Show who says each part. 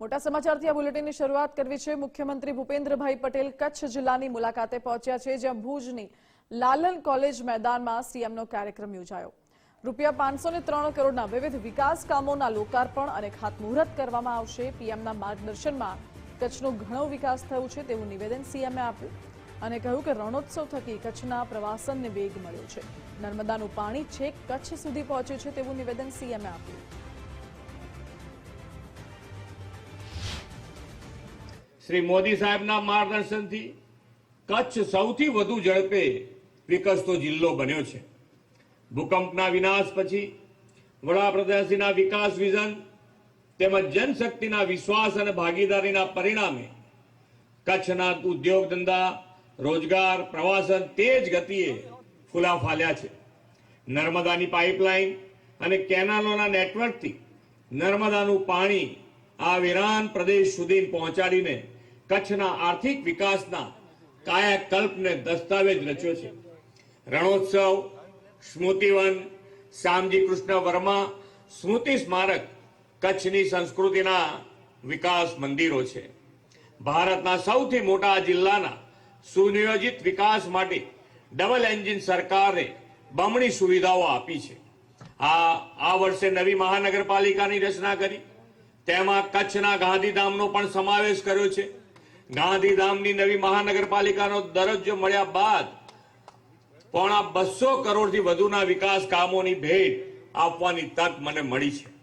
Speaker 1: મોટા સમાચારથી આ બુલેટિનની શરૂઆત કરવી છે. મુખ્યમંત્રી ભૂપેન્દ્રભાઈ પટેલ કચ્છ જિલ્લાની મુલાકાતે પહોંચ્યા છે, જ્યાં ભુજની લાલન કોલેજ મેદાનમાં સીએમનો કાર્યક્રમ યોજાયો. રૂપિયા પાંચસો ને ત્રણ કરોડના વિવિધ વિકાસ કામોના લોકાર્પણ અને ખાતમુહૂર્ત કરવામાં આવશે. પીએમના માર્ગદર્શનમાં કચ્છનો ઘણો વિકાસ થયો છે તેવું નિવેદન સીએમએ આપ્યું અને કહ્યું કે રણોત્સવ થકી કચ્છના પ્રવાસનને વેગ મળ્યો છે. નર્મદાનું પાણી છેક કચ્છ સુધી પહોંચ્યું છે તેવું નિવેદન સીએમએ આપ્યું.
Speaker 2: શ્રી મોદી સાહેબના માર્ગદર્શનથી કચ્છ સૌથી વધુ ઝડપે વિકસતો જિલ્લો બન્યો છે. ભૂકંપના વિનાશ પછી વડાપ્રધાનશ્રીના વિકાસ વિઝન તેમજ જનશક્તિના વિશ્વાસ અને ભાગીદારીના પરિણામે કચ્છના ઉદ્યોગ ધંધા, રોજગાર, પ્રવાસન તેજ ગતિએ ફૂલા ફાલ્યા છે. નર્મદાની પાઇપલાઇન અને કેનાલોના નેટવર્કથી નર્મદાનું પાણી આ વિરાન પ્રદેશ સુધી પહોંચાડીને કચ્છના આર્થિક વિકાસના કાયાકલ્પને દસ્તાવેજ રચ્યો છે. રણોત્સવ, સ્મૃતિવન, શ્યામજી કૃષ્ણ વર્મા, સ્મૃતિ સ્મારક કચ્છની સંસ્કૃતિના વિકાસ મંદિરો છે. ભારતના સૌથી મોટા જિલ્લાના સુનિયોજિત વિકાસ માટે ડબલ એન્જિન સરકારે બમણી સુવિધાઓ આપી છે. આ આ વર્ષે નવી મહાનગરપાલિકાની રચના કરી. તેમાં કચ્છના ગાંધીધામનો પણ સમાવેશ કર્યો છે. ગાંધીધામની નવી મહાનગરપાલિકાનો દરજ્જો મળ્યા બાદ પોણા બસો કરોડથી વધુના વિકાસ કામોની ભેટ આપવાની તક મને મળી છે.